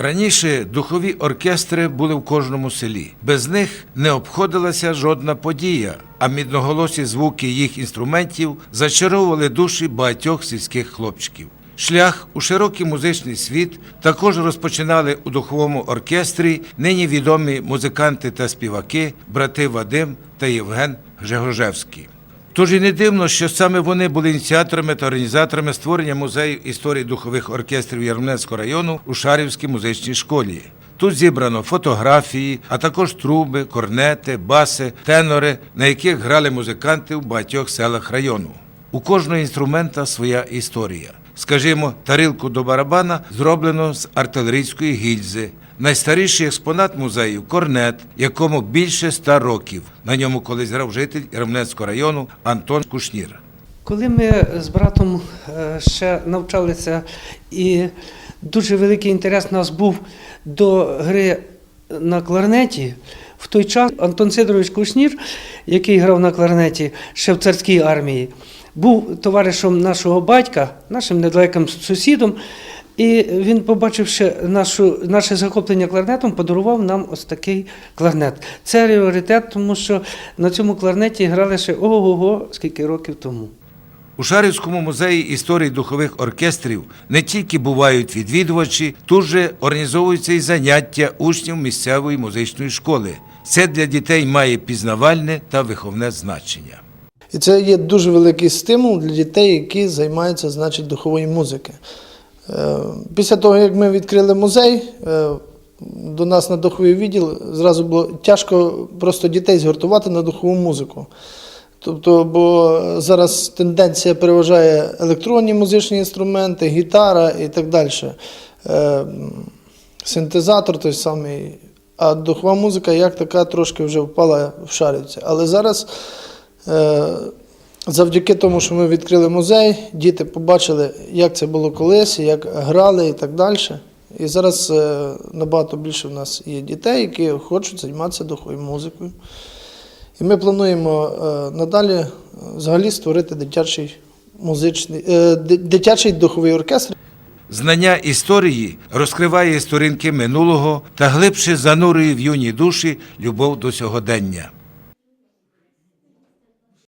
Раніше духові оркестри були в кожному селі. Без них не обходилася жодна подія, а мідноголосі звуки їх інструментів зачаровували душі багатьох сільських хлопчиків. Шлях у широкий музичний світ також розпочинали у духовому оркестрі нині відомі музиканти та співаки, брати Вадим та Євген Гжегожевський. Тож і не дивно, що саме вони були ініціаторами та організаторами створення музею історії духових оркестрів Ярмолинського району у Шарівській музичній школі. Тут зібрано фотографії, а також труби, корнети, баси, тенори, на яких грали музиканти в багатьох селах району. У кожного інструмента своя історія. Скажімо, тарілку до барабана зроблено з артилерійської гільзи. Найстаріший експонат музею корнет, якому більше ста років. На ньому колись грав житель Ремнецького району Антон Кушнір. Коли ми з братом е, ще навчалися, і дуже великий інтерес у нас був до гри на кларнеті, в той час Антон Сидорович Кушнір, який грав на кларнеті ще в царській армії, був товаришем нашого батька, нашим недалеким сусідом. І він, побачивши нашу, наше захоплення кларнетом, подарував нам ось такий кларнет. Це раритет, тому що на цьому кларнеті грали ще ого-го скільки років тому. У Шарівському музеї історії духових оркестрів не тільки бувають відвідувачі, тут же організовуються і заняття учнів місцевої музичної школи. Це для дітей має пізнавальне та виховне значення. І це є дуже великий стимул для дітей, які займаються значить, духової музики. Е, Після того, як ми відкрили музей, е, до нас на духовий відділ зразу було тяжко просто дітей згуртувати на духову музику. Тобто, бо зараз тенденція переважає електронні музичні інструменти, гітара і так далі. Е, Синтезатор той самий. А духова музика як така трошки вже впала в шарівці. Але зараз, е, завдяки тому, що ми відкрили музей, діти побачили, як це було колись, як грали і так далі. І зараз е, набагато більше в нас є дітей, які хочуть займатися духовою музикою. І ми плануємо е, надалі е, взагалі створити дитячий музичний, е, дитячий духовий оркестр. Знання історії розкриває сторінки минулого та глибше занурює в юні душі любов до сьогодення.